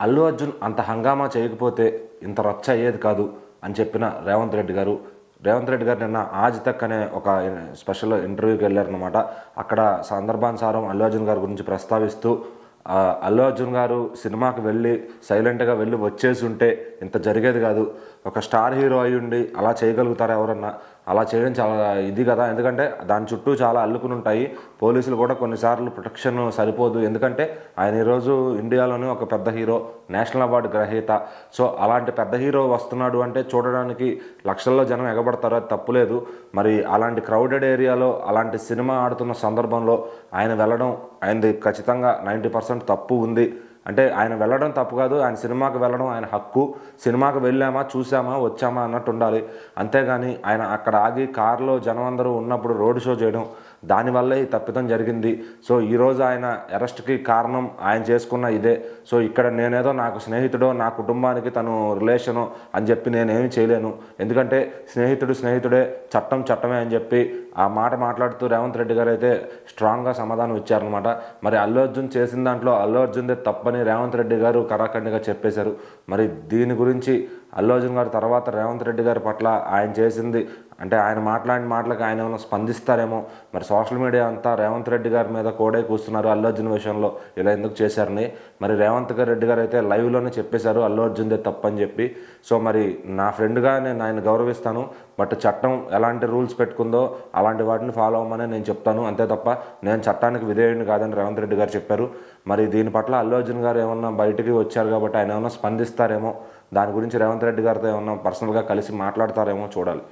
అల్లు అర్జున్ అంత హంగామా చేయకపోతే ఇంత రచ్చ అయ్యేది కాదు అని చెప్పిన రేవంత్ రెడ్డి గారు. రేవంత్ రెడ్డి గారు నిన్న ఆజ్ తక్ అనే ఒక స్పెషల్ ఇంటర్వ్యూకి వెళ్ళారనమాట అక్కడ సందర్భానుసారం అల్లు అర్జున్ గారి గురించి ప్రస్తావిస్తూ అల్లు అర్జున్ గారు సినిమాకి వెళ్ళి సైలెంట్గా వెళ్ళి వచ్చేసి ఉంటే ఇంత జరిగేది కాదు. ఒక స్టార్ హీరో అయి ఉండి అలా చేయగలుగుతారా ఎవరన్నా? అలా చేయడం చాలా ఇది కదా. ఎందుకంటే దాని చుట్టూ చాలా అల్లుకుని ఉంటాయి. పోలీసులు కూడా కొన్నిసార్లు ప్రొటెక్షన్ సరిపోదు. ఎందుకంటే ఆయన ఈరోజు ఇండియాలోనే ఒక పెద్ద హీరో నేషనల్ అవార్డు గ్రహీత. సో అలాంటి పెద్ద హీరో వస్తున్నాడు అంటే చూడడానికి లక్షల్లో జనం ఎగబడతారు. అది తప్పులేదు మరి అలాంటి క్రౌడెడ్ ఏరియాలో అలాంటి సినిమా ఆడుతున్న సందర్భంలో ఆయన వెళ్ళడం ఆయనది ఖచ్చితంగా నైంటీ పర్సెంట్ తప్పు ఉంది. అంటే ఆయన వెళ్ళడం తప్పు కాదు ఆయన సినిమాకి వెళ్ళడం ఆయన హక్కు. సినిమాకి వెళ్ళామా చూసామా వచ్చామా అన్నట్టు ఉండాలి. అంతేగాని ఆయన అక్కడ ఆగి కారులో జనం అందరూ ఉన్నప్పుడు రోడ్ షో చేయడం దానివల్లే ఈ తప్పిదం జరిగింది. సో ఈరోజు ఆయన అరెస్ట్కి కారణం ఆయన చేసుకున్న ఇదే. సో ఇక్కడ నేనేదో నాకు స్నేహితుడో నా కుటుంబానికి తను రిలేషను అని చెప్పి నేనేమి చేయలేను. ఎందుకంటే స్నేహితుడు స్నేహితుడే చట్టం చట్టమే అని చెప్పి ఆ మాట మాట్లాడుతూ రేవంత్ రెడ్డి గారు అయితే స్ట్రాంగ్గా సమాధానం ఇచ్చారనమాట మరి అల్లు అర్జున్ చేసిన దాంట్లో అల్లు అర్జున్దే తప్పని రేవంత్ రెడ్డి గారు కరాఖండిగా చెప్పేశారు. మరి దీని గురించి అల్లు అర్జున్ గారు తర్వాత రేవంత్ రెడ్డి గారి పట్ల ఆయన చేసింది అంటే ఆయన మాట్లాడిన మాటలకు ఆయన ఏమైనా స్పందిస్తారేమో. మరి సోషల్ మీడియా అంతా రేవంత్ రెడ్డి గారి మీద కోడే కూస్తున్నారు అల్లు అర్జున్ విషయంలో. ఇలా ఎందుకు చేశారని. మరి రేవంత్ గారు రెడ్డి గారు అయితే లైవ్లోనే చెప్పేశారు అల్లు అర్జున్దే తప్పని చెప్పి. సో మరి నా ఫ్రెండ్గా నేను ఆయన గౌరవిస్తాను. బట్ చట్టం ఎలాంటి రూల్స్ పెట్టుకుందో అలాంటి వాటిని ఫాలో అవ్వమని నేను చెప్తాను. అంతే తప్ప నేను చట్టానికి విధేయుడిని కాదని రేవంత్ రెడ్డి గారు చెప్పారు. మరి దీని పట్ల అల్లు అర్జున్ గారు ఏమన్నా బయటికి వచ్చారు కాబట్టి ఆయన ఏమన్నా స్పందిస్తారేమో. దాని గురించి రేవంత్ రెడ్డి గారితో ఏమన్నా పర్సనల్గా కలిసి మాట్లాడతారేమో చూడాలి.